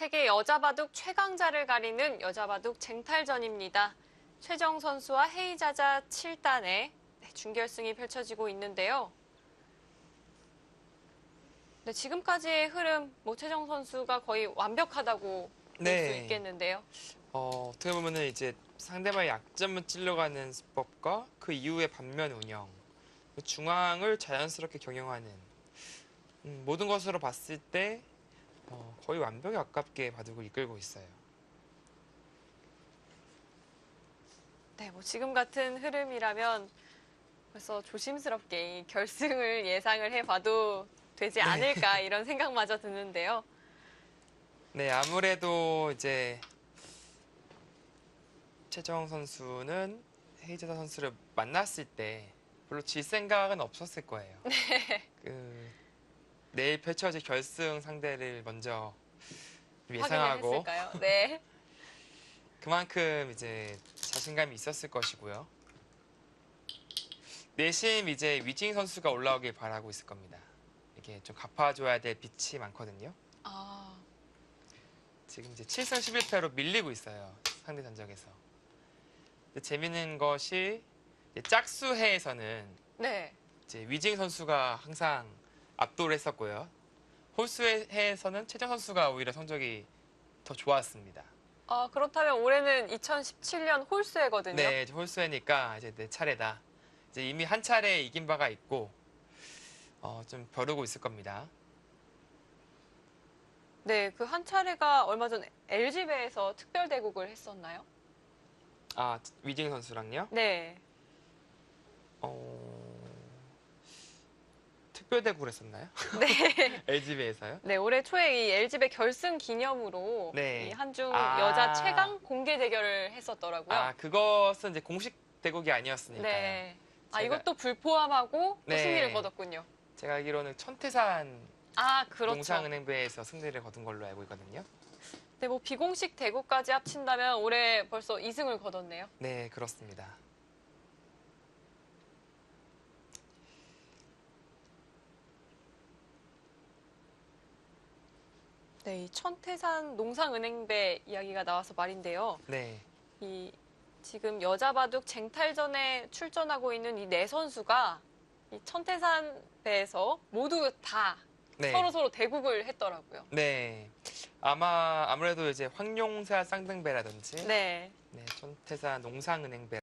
세계 여자 바둑 최강자를 가리는 여자 바둑 쟁탈전입니다. 최정 선수와 헤이자자 7단의 준결승이 펼쳐지고 있는데요. 네, 지금까지의 흐름, 뭐 최정 선수가 거의 완벽하다고 볼수 네. 있겠는데요. 어, 어떻게 보면은 이제 상대방의 약점을 찔러가는 수법과 그 이후의 반면 운영, 그 중앙을 자연스럽게 경영하는 음, 모든 것으로 봤을 때 어, 거의 완벽에 가깝게 바둑을 이끌고 있어요. 네, 뭐 지금 같은 흐름이라면 벌써 조심스럽게 이 결승을 예상을 해봐도 되지 않을까 이런 생각마저 드는데요. 네, 아무래도 이제 최정 선수는 헤이즈다 선수를 만났을 때 별로 질 생각은 없었을 거예요. 그 내일 펼쳐질 결승 상대를 먼저 예상하고 했을까요? 네. 그만큼 이제 자신감이 있었을 것이고요. 내심 이제 위징 선수가 올라오길 바라고 있을 겁니다. 이게 좀 갚아줘야 될 빚이 많거든요. 아, 지금 이제 7승 11패로 밀리고 있어요. 상대 전적에서. 근데 재밌는 것이 이제 짝수회에서는 네. 이제 위징 선수가 항상 압도를 했었고요. 홀수회에서는 최정 선수가 오히려 성적이 더 좋았습니다. 아, 그렇다면 올해는 2017년 홀수회거든요. 네, 이제 홀수회니까 이제 내 차례다. 이제 이미 한 차례 이긴 바가 있고 어, 좀 벼르고 있을 겁니다. 네, 그 한 차례가 얼마 전 LG배에서 특별 대국을 했었나요? 아 위징 선수랑요? 네. 어... 특별 대구를 했었나요? 네. LG배에서요? 네, 올해 초에 이 LG배 결승 기념으로 네. 이 한중 아. 여자 최강 공개 대결을 했었더라고요. 아 그것은 이제 공식 대국이 아니었으니까요. 네. 아, 제가- 이것도 불포함하고 또 네. 승리를 거뒀군요. 제가 알기로는 천태산 아, 그렇죠. 농상은행배에서 승리를 거둔 걸로 알고 있거든요. 네, 뭐 비공식 대국까지 합친다면 올해 벌써 2승을 거뒀네요. 네 그렇습니다. 네, 이 천태산 농상은행배 이야기가 나와서 말인데요. 네. 이 지금 여자 바둑 쟁탈전에 출전하고 있는 이 네 선수가 이 천태산 배에서 모두 다 네. 서로 서로 대국을 했더라고요. 네. 아마 아무래도 이제 황룡사 쌍등배라든지 네. 네, 천태산 농상은행배